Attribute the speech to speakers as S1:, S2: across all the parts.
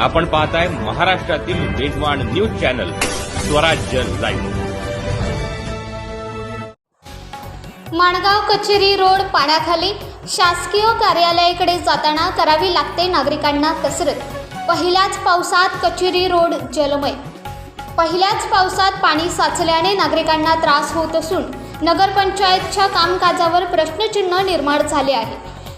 S1: आपण पाहताय महाराष्ट्रातील वेगवान news channel Swarajya live.
S2: Mangaon Kacheri road पाण्याखाली शासकीय कार्यालयाकडे जाताना करावी लागते नागरिकांना कसरत. पहिल्याच पावसात कचेरी रोड जलमय. पहिल्याच पावसात पाणी साचल्याने नागरिकांना त्रास होत असून नगरपंचायतच्या कामकाजावर प्रश्नचिन्ह निर्माण झाले आहे.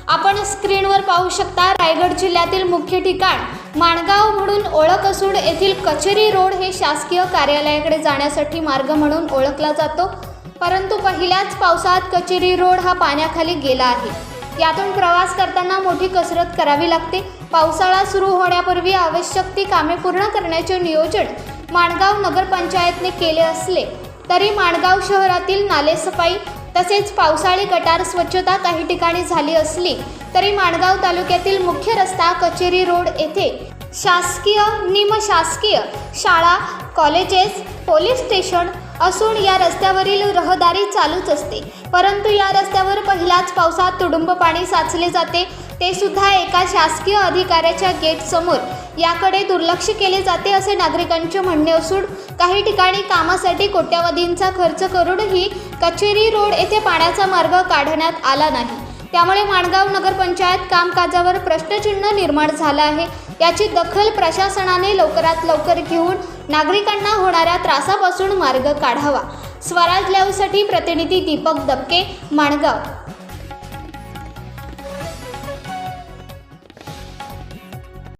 S2: आपण स्क्रीनवर पाहू शकता रायगड जिल्ह्यातील मुख्य ठिकाण माणगाव म्हणून ओळख असून येथील कचेरी रोड हे शासकीय कार्यालयाकडे जाण्यासाठी मार्ग म्हणून ओळखला जातो. परंतु पहिल्याच पावसात कचेरी रोड हा पाण्याखाली गेला आहे. यातून प्रवास करताना मोठी कसरत करावी लागते. पावसाळा सुरू होण्यापूर्वी आवश्यक ती कामे पूर्ण करण्याचे नियोजन माणगाव नगरपंचायतने केले असले तरी माणगाव शहरातील नालेसफाई तसेच पावसाळी गटार स्वच्छता काही ठिकाणी झाली असली तरी माणगाव तालुक्यातील मुख्य रस्ता कचेरी रोड येथे शासकीय निमशासकीय शाळा कॉलेजेस पोलीस स्टेशन असून या रस्त्यावरील रहदारी चालूच असते. परंतु या रस्त्यावर पहिल्याच पावसात तुडुंब पाणी साचले जाते. ते सुद्धा एका शासकीय अधिकाऱ्याच्या गेटसमोर याकडे दुर्लक्ष केले जाते असे नागरिकांचे म्हणणे असून काही ठिकाणी कामासाठी कोट्यावधींचा खर्च करूनही कचेरी रोड येथे पाण्याचा मार्ग काढण्यात आला नाही. त्यामुळे माणगाव नगरपंचायत कामकाजावर प्रश्नचिन्ह निर्माण झालं आहे. याची दखल प्रशासनाने लवकरात लवकर घेऊन नागरिकांना होणाऱ्या त्रासापासून मार्ग काढावा. स्वराज लाईव्हसाठी प्रतिनिधी दीपक दबके माणगाव.